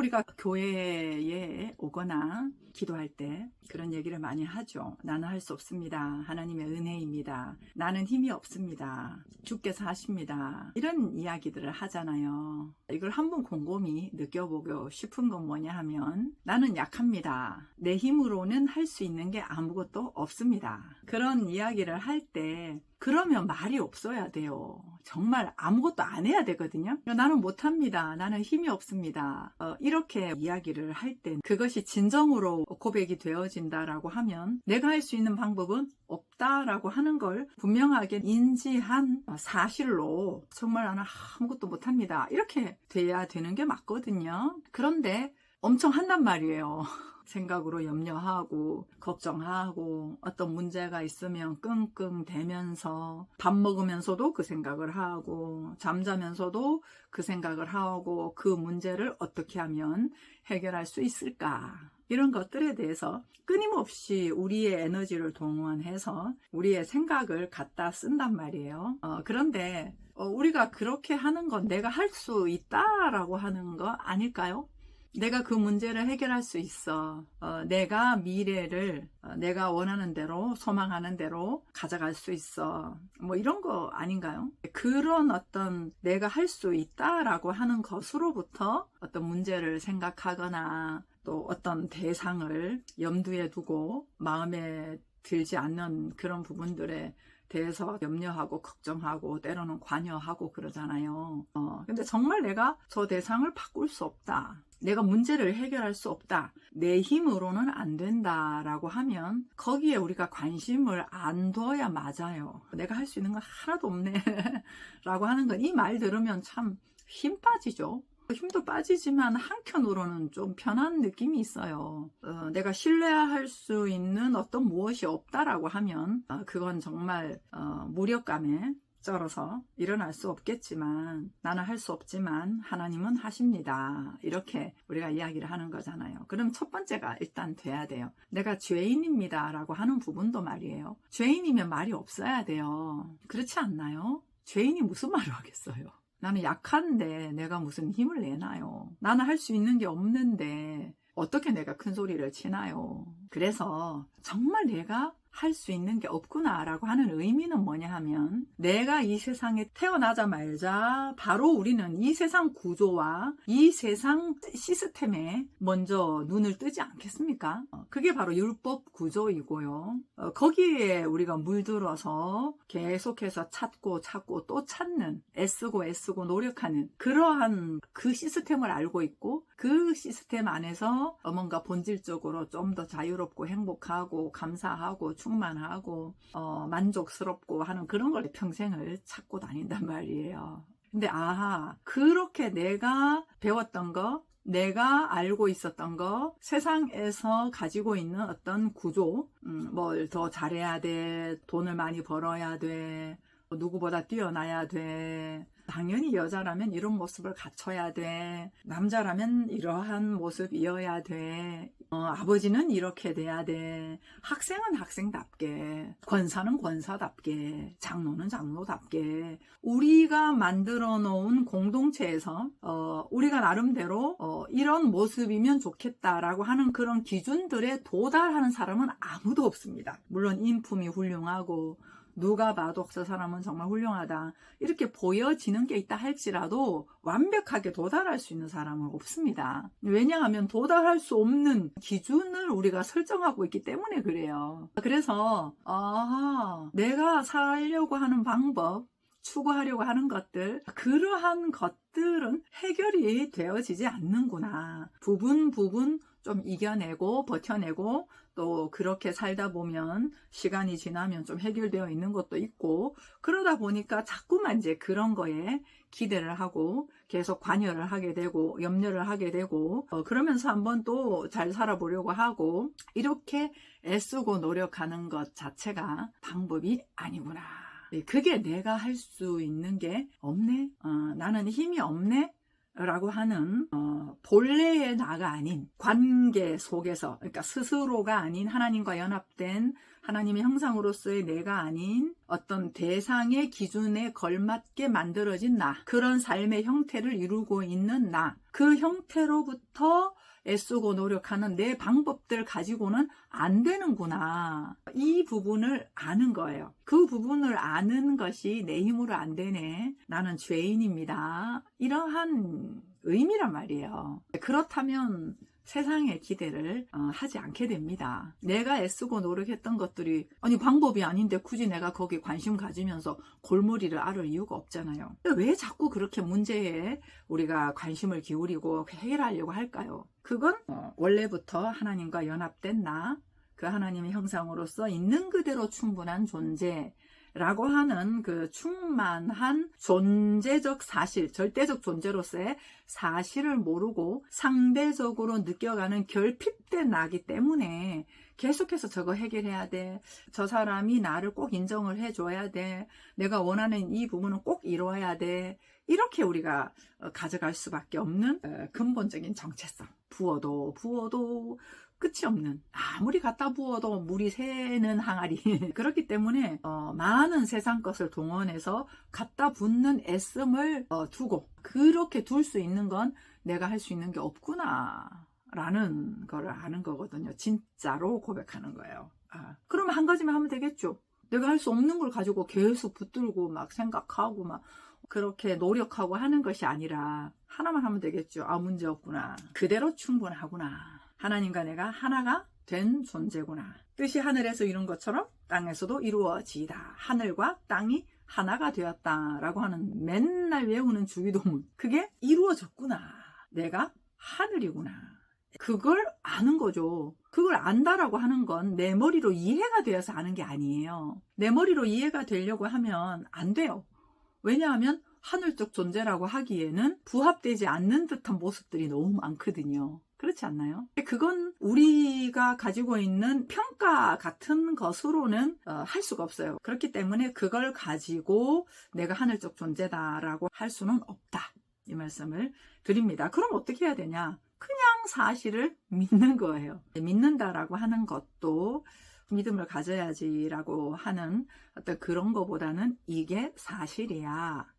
우리가 교회에 오거나 기도할 때 그런 얘기를 많이 하죠. 나는 할 수 없습니다. 하나님의 은혜입니다. 나는 힘이 없습니다. 주께서 하십니다. 이런 이야기들을 하잖아요. 이걸 한번 곰곰이 느껴보고 싶은 건 뭐냐 하면 나는 약합니다. 내 힘으로는 할 수 있는 게 아무것도 없습니다. 그런 이야기를 할 때 그러면 말이 없어야 돼요. 정말 아무것도 안 해야 되거든요. 나는 못합니다. 나는 힘이 없습니다. 어, 이렇게 이야기를 할 때 그것이 진정으로 고백이 되어진다라고 하면 내가 할 수 있는 방법은 없다라고 하는 걸 분명하게 인지한 사실로 정말 나는 아무것도 못합니다. 이렇게 돼야 되는 게 맞거든요. 그런데 엄청 한단 말이에요. 생각으로 염려하고 걱정하고 어떤 문제가 있으면 끙끙대면서 밥 먹으면서도 그 생각을 하고 잠자면서도 그 생각을 하고 그 문제를 어떻게 하면 해결할 수 있을까 이런 것들에 대해서 끊임없이 우리의 에너지를 동원해서 우리의 생각을 갖다 쓴단 말이에요. 어, 그런데 어, 우리가 그렇게 하는 건 내가 할 수 있다라고 하는 거 아닐까요? 내가 그 문제를 해결할 수 있어. 어, 내가 미래를 어, 내가 원하는 대로, 소망하는 대로 가져갈 수 있어. 뭐 이런 거 아닌가요? 그런 어떤 내가 할 수 있다라고 하는 것으로부터 어떤 문제를 생각하거나 또 어떤 대상을 염두에 두고 마음에 들지 않는 그런 부분들에 대해서 염려하고 걱정하고 때로는 관여하고 그러잖아요. 어, 근데 정말 내가 저 대상을 바꿀 수 없다. 내가 문제를 해결할 수 없다. 내 힘으로는 안 된다라고 하면 거기에 우리가 관심을 안 둬야 맞아요. 내가 할 수 있는 거 하나도 없네. 라고 하는 건 이 말 들으면 참 힘 빠지죠. 힘도 빠지지만 한켠으로는 좀 편한 느낌이 있어요. 어, 내가 신뢰할 수 있는 어떤 무엇이 없다라고 하면 어, 그건 정말 어, 무력감에 쩔어서 일어날 수 없겠지만 나는 할 수 없지만 하나님은 하십니다. 이렇게 우리가 이야기를 하는 거잖아요. 그럼 첫 번째가 일단 돼야 돼요. 내가 죄인입니다. 라고 하는 부분도 말이에요. 죄인이면 말이 없어야 돼요. 그렇지 않나요? 죄인이 무슨 말을 하겠어요? 나는 약한데 내가 무슨 힘을 내나요? 나는 할 수 있는 게 없는데 어떻게 내가 큰 소리를 치나요? 그래서 정말 내가 할 수 있는 게 없구나라고 하는 의미는 뭐냐 하면 내가 이 세상에 태어나자마자 바로 우리는 이 세상 구조와 이 세상 시스템에 먼저 눈을 뜨지 않겠습니까? 어, 그게 바로 율법 구조이고요. 어, 거기에 우리가 물들어서 계속해서 찾고 찾고 또 찾는 애쓰고 애쓰고 노력하는 그러한 그 시스템을 알고 있고 그 시스템 안에서 뭔가 본질적으로 좀 더 자유롭고 행복하고 감사하고 충만하고 어, 만족스럽고 하는 그런 걸 평생을 찾고 다닌단 말이에요. 근데 아하 그렇게 내가 배웠던 거 내가 알고 있었던 거, 세상에서 가지고 있는 어떤 구조, 음, 뭘 더 잘해야 돼, 돈을 많이 벌어야 돼, 누구보다 뛰어나야 돼. 당연히 여자라면 이런 모습을 갖춰야 돼. 남자라면 이러한 모습이어야 돼. 어, 아버지는 이렇게 돼야 돼. 학생은 학생답게, 권사는 권사답게, 장로는 장로답게. 우리가 만들어 놓은 공동체에서 어, 우리가 나름대로 어, 이런 모습이면 좋겠다라고 하는 그런 기준들에 도달하는 사람은 아무도 없습니다. 물론 인품이 훌륭하고 누가 봐도 저 사람은 정말 훌륭하다. 이렇게 보여지는 게 있다 할지라도 완벽하게 도달할 수 있는 사람은 없습니다. 왜냐하면 도달할 수 없는 기준을 우리가 설정하고 있기 때문에 그래요. 그래서, 아, 내가 살려고 하는 방법, 추구하려고 하는 것들, 그러한 것들은 해결이 되어지지 않는구나. 부분, 부분 좀 이겨내고, 버텨내고, 또 그렇게 살다 보면 시간이 지나면 좀 해결되어 있는 것도 있고, 그러다 보니까 자꾸만 이제 그런 거에 기대를 하고, 계속 관여를 하게 되고, 염려를 하게 되고, 어, 그러면서 한번 또 잘 살아보려고 하고, 이렇게 애쓰고 노력하는 것 자체가 방법이 아니구나. 예, 그게 내가 할 수 있는 게 없네? 어, 나는 힘이 없네? 라고 하는 어, 본래의 나가 아닌 관계 속에서 그러니까 스스로가 아닌 하나님과 연합된 하나님의 형상으로서의 내가 아닌 어떤 대상의 기준에 걸맞게 만들어진 나, 그런 삶의 형태를 이루고 있는 나, 그 형태로부터 애쓰고 노력하는 내 방법들 가지고는 안 되는구나. 이 부분을 아는 거예요. 그 부분을 아는 것이 내 힘으로 안 되네. 나는 죄인입니다. 이러한 의미란 말이에요. 그렇다면 세상의 기대를 어, 하지 않게 됩니다. 내가 애쓰고 노력했던 것들이 아니 방법이 아닌데 굳이 내가 거기에 관심 가지면서 골머리를 앓을 이유가 없잖아요. 왜 자꾸 그렇게 문제에 우리가 관심을 기울이고 해결하려고 할까요? 그건 어, 원래부터 하나님과 연합된 나, 그 하나님의 형상으로서 있는 그대로 충분한 존재, 라고 하는 그 충만한 존재적 사실, 절대적 존재로서의 사실을 모르고 상대적으로 느껴가는 결핍된 나기 때문에 계속해서 저거 해결해야 돼. 저 사람이 나를 꼭 인정을 해줘야 돼. 내가 원하는 이 부분은 꼭 이루어야 돼. 이렇게 우리가 어, 가져갈 수밖에 없는 어, 근본적인 정체성. 부어도 부어도 끝이 없는 아무리 갖다 부어도 물이 새는 항아리. 그렇기 때문에 어, 많은 세상 것을 동원해서 갖다 붓는 애씀을 어, 두고 그렇게 둘 수 있는 건 내가 할 수 있는 게 없구나. 라는 거를 아는 거거든요. 진짜로 고백하는 거예요. 아, 그러면 한 가지만 하면 되겠죠. 내가 할 수 없는 걸 가지고 계속 붙들고 막 생각하고 막 그렇게 노력하고 하는 것이 아니라 하나만 하면 되겠죠. 아 문제 없구나. 그대로 충분하구나 하나님과 내가 하나가 된 존재구나. 뜻이 하늘에서 이룬 것처럼 땅에서도 이루어지다. 하늘과 땅이 하나가 되었다라고 하는 맨날 외우는 주기도문. 그게 이루어졌구나. 내가 하늘이구나. 그걸 아는 거죠. 그걸 안다라고 하는 건 내 머리로 이해가 되어서 아는 게 아니에요. 내 머리로 이해가 되려고 하면 안 돼요. 왜냐하면 하늘적 존재라고 하기에는 부합되지 않는 듯한 모습들이 너무 많거든요. 그렇지 않나요? 그건 우리가 가지고 있는 평가 같은 것으로는 어, 할 수가 없어요. 그렇기 때문에 그걸 가지고 내가 하늘적 존재다라고 할 수는 없다. 이 말씀을 드립니다. 그럼 어떻게 해야 되냐? 그냥 사실을 믿는 거예요. 믿는다라고 하는 것도 믿음을 가져야지라고 하는 어떤 그런 거보다는 이게 사실이야.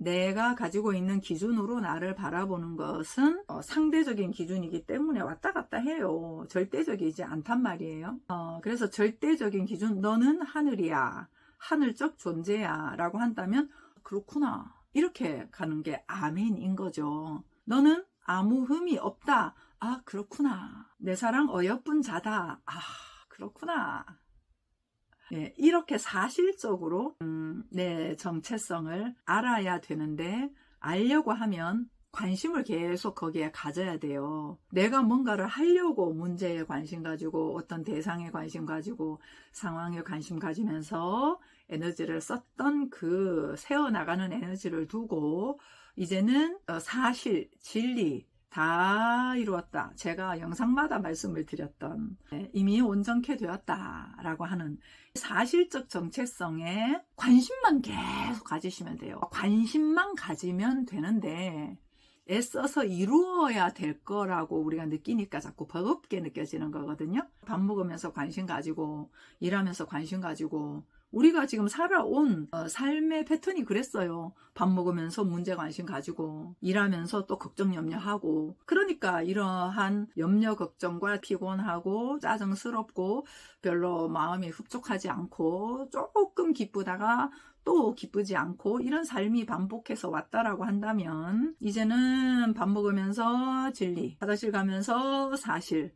내가 가지고 있는 기준으로 나를 바라보는 것은 어, 상대적인 기준이기 때문에 왔다 갔다 해요. 절대적이지 않단 말이에요. 어, 그래서 절대적인 기준, 너는 하늘이야. 하늘적 존재야. 라고 한다면, 그렇구나. 이렇게 가는 게 아멘인 거죠. 너는 아무 흠이 없다. 아, 그렇구나. 내 사랑 어여쁜 자다. 아, 그렇구나. 예, 이렇게 사실적으로 음, 내 정체성을 알아야 되는데 알려고 하면 관심을 계속 거기에 가져야 돼요. 내가 뭔가를 하려고 문제에 관심 가지고 어떤 대상에 관심 가지고 상황에 관심 가지면서 에너지를 썼던 그 새어나가는 에너지를 두고 이제는 어, 사실, 진리, 다 이루었다. 제가 영상마다 말씀을 드렸던 네, 이미 온전케 되었다라고 하는 사실적 정체성에 관심만 계속 가지시면 돼요. 관심만 가지면 되는데 애써서 이루어야 될 거라고 우리가 느끼니까 자꾸 버겁게 느껴지는 거거든요. 밥 먹으면서 관심 가지고 일하면서 관심 가지고 우리가 지금 살아온 어, 삶의 패턴이 그랬어요. 밥 먹으면서 문제 관심 가지고 일하면서 또 걱정 염려하고 그러니까 이러한 염려 걱정과 피곤하고 짜증스럽고 별로 마음이 흡족하지 않고 조금 기쁘다가 또 기쁘지 않고 이런 삶이 반복해서 왔다라고 한다면 이제는 밥 먹으면서 진리, 화장실 가면서 사실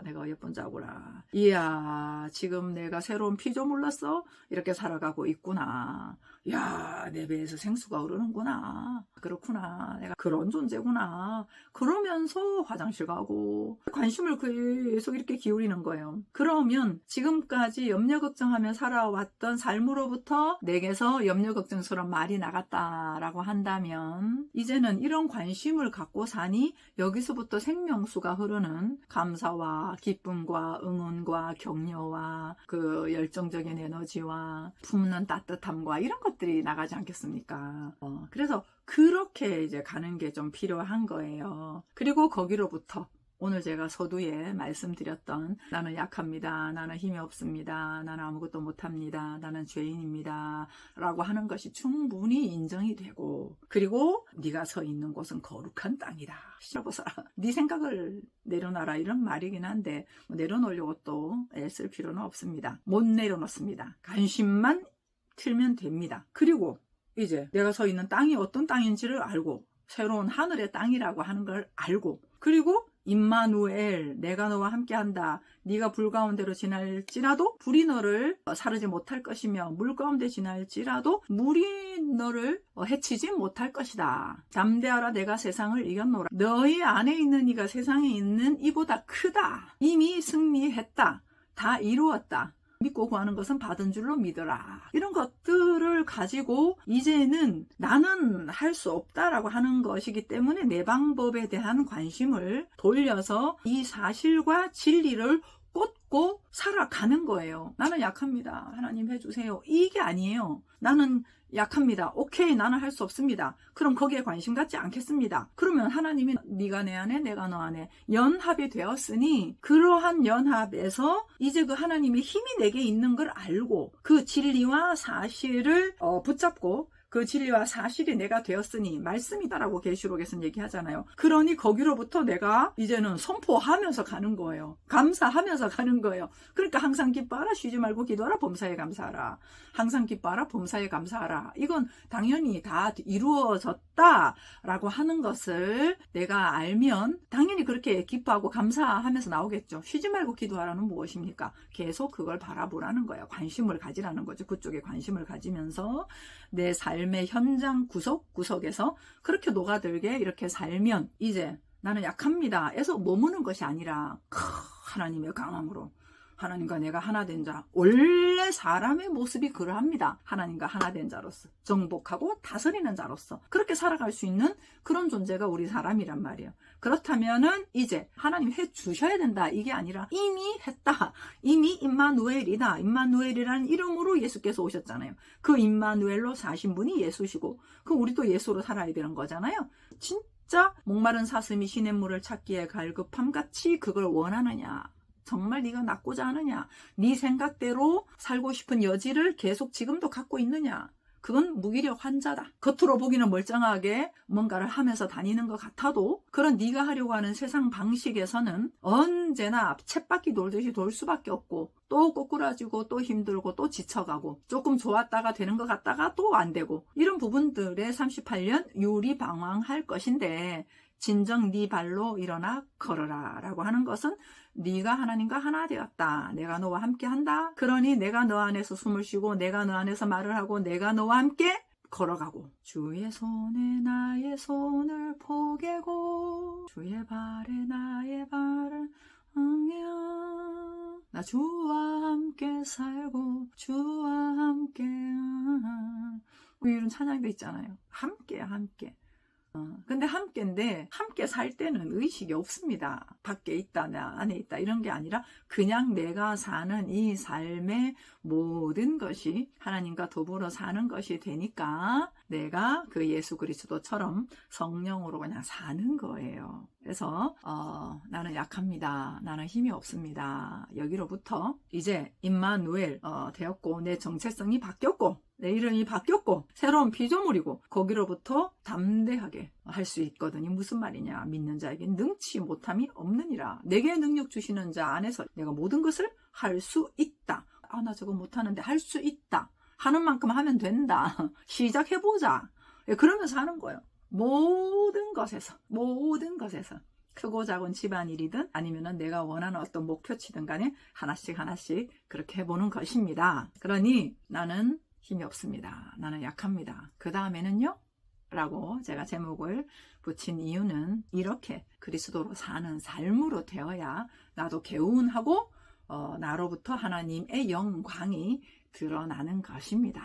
내가 예쁜 자구나. 이야, 지금 내가 새로운 피조물로서 이렇게 살아가고 있구나. 야, 내 배에서 생수가 흐르는구나. 그렇구나. 내가 그런 존재구나. 그러면서 화장실 가고 관심을 계속 이렇게 기울이는 거예요. 그러면 지금까지 염려 걱정하며 살아왔던 삶으로부터 내게서 염려 걱정스러운 말이 나갔다라고 한다면 이제는 이런 관심을 갖고 사니 여기서부터 생명수가 흐르는 감사와 기쁨과 응원과 격려와 그 열정적인 에너지와 품는 따뜻함과 이런 것 것들이 나가지 않겠습니까? 어, 그래서 그렇게 이제 가는 게 좀 필요한 거예요. 그리고 거기로부터 오늘 제가 서두에 말씀드렸던 나는 약합니다. 나는 힘이 없습니다. 나는 아무것도 못합니다. 나는 죄인입니다. 라고 하는 것이 충분히 인정이 되고 그리고 네가 서 있는 곳은 거룩한 땅이다. 시라고서라. 네 생각을 내려놔라 이런 말이긴 한데 뭐 내려놓으려고 또 애쓸 필요는 없습니다. 못 내려놓습니다. 관심만 틀면 됩니다. 그리고 이제 내가 서 있는 땅이 어떤 땅인지를 알고 새로운 하늘의 땅이라고 하는 걸 알고 그리고 임마누엘 내가 너와 함께한다. 네가 불 가운데로 지날지라도 불이 너를 어, 사르지 못할 것이며 물 가운데 지날지라도 물이 너를 어, 해치지 못할 것이다. 잠대하라 내가 세상을 이겼노라. 너희 안에 있는 이가 세상에 있는 이보다 크다. 이미 승리했다. 다 이루었다 믿고 구하는 것은 받은 줄로 믿어라. 이런 것들을 가지고 이제는 나는 할 수 없다라고 하는 것이기 때문에 내 방법에 대한 관심을 돌려서 이 사실과 진리를 꽂고 살아가는 거예요. 나는 약합니다. 하나님 해주세요. 이게 아니에요. 나는 약합니다. 오케이, 나는 할 수 없습니다. 그럼 거기에 관심 갖지 않겠습니다. 그러면 하나님이 네가 내 안에, 내가 너 안에 연합이 되었으니 그러한 연합에서 이제 그 하나님의 힘이 내게 있는 걸 알고 그 진리와 사실을 어, 붙잡고 그 진리와 사실이 내가 되었으니 말씀이다라고 계시록에서는 얘기하잖아요. 그러니 거기로부터 내가 이제는 선포하면서 가는 거예요. 감사하면서 가는 거예요. 그러니까 항상 기뻐하라 쉬지 말고 기도하라 범사에 감사하라. 항상 기뻐하라 범사에 감사하라. 이건 당연히 다 이루어졌다라고 하는 것을 내가 알면 당연히 그렇게 기뻐하고 감사하면서 나오겠죠. 쉬지 말고 기도하라는 무엇입니까? 계속 그걸 바라보라는 거예요. 관심을 가지라는 거죠. 그쪽에 관심을 가지면서 내 삶의 현장 구석구석에서 그렇게 녹아들게 이렇게 살면 이제 나는 약합니다. 에서 머무는 것이 아니라 크, 하나님의 강함으로 하나님과 내가 하나 된 자. 원래 사람의 모습이 그러합니다. 하나님과 하나 된 자로서. 정복하고 다스리는 자로서. 그렇게 살아갈 수 있는 그런 존재가 우리 사람이란 말이에요. 그렇다면은 이제 하나님 해 주셔야 된다. 이게 아니라 이미 했다. 이미 임마누엘이다. 임마누엘이라는 이름으로 예수께서 오셨잖아요. 그 임마누엘로 사신 분이 예수시고 그 우리도 예수로 살아야 되는 거잖아요. 진짜 목마른 사슴이 시냇물을 찾기에 갈급함 같이 그걸 원하느냐. 정말 네가 낳고자 하느냐? 네 생각대로 살고 싶은 여지를 계속 지금도 갖고 있느냐? 그건 무기력 환자다. 겉으로 보기는 멀쩡하게 뭔가를 하면서 다니는 것 같아도 그런 네가 하려고 하는 세상 방식에서는 언제나 쳇바퀴 돌듯이 돌 수밖에 없고 또 꼬꾸라지고 또 힘들고 또 지쳐가고 조금 좋았다가 되는 것 같다가 또 안 되고 이런 부분들에 38년 유리방황할 것인데 진정 네 발로 일어나 걸어라 라고 하는 것은 네가 하나님과 하나 되었다. 내가 너와 함께 한다. 그러니 내가 너 안에서 숨을 쉬고 내가 너 안에서 말을 하고 내가 너와 함께 걸어가고 주의 손에 나의 손을 포개고 주의 발에 나의 발을 응여 나 주와 함께 살고 주와 함께 이런 찬양도 있잖아요. 함께 함께 어, 근데 함께인데 함께 살 때는 의식이 없습니다. 밖에 있다, 나 안에 있다 이런 게 아니라 그냥 내가 사는 이 삶의 모든 것이 하나님과 더불어 사는 것이 되니까 내가 그 예수 그리스도처럼 성령으로 그냥 사는 거예요. 그래서 어, 나는 약합니다. 나는 힘이 없습니다. 여기로부터 이제 임마누엘 어, 되었고 내 정체성이 바뀌었고 내 이름이 바뀌었고 새로운 피조물이고 거기로부터 담대하게 할 수 있거든요. 무슨 말이냐? 믿는 자에게 능치 못함이 없느니라. 내게 능력 주시는 자 안에서 내가 모든 것을 할 수 있다. 아, 나 저거 못하는데 할 수 있다. 하는 만큼 하면 된다. 시작해보자. 예, 그러면서 하는 거예요. 모든 것에서, 모든 것에서. 크고 작은 집안일이든 아니면은 내가 원하는 어떤 목표치든 간에 하나씩 하나씩 그렇게 해보는 것입니다. 그러니 나는 힘이 없습니다. 나는 약합니다. 그 다음에는요? 라고 제가 제목을 붙인 이유는 이렇게 그리스도로 사는 삶으로 되어야 나도 개운하고 어, 나로부터 하나님의 영광이 드러나는 것입니다.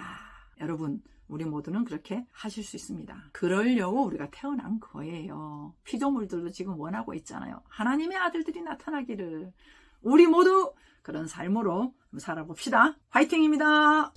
여러분, 우리 모두는 그렇게 하실 수 있습니다. 그러려고 우리가 태어난 거예요. 피조물들도 지금 원하고 있잖아요. 하나님의 아들들이 나타나기를. 우리 모두 그런 삶으로 살아봅시다. 화이팅입니다.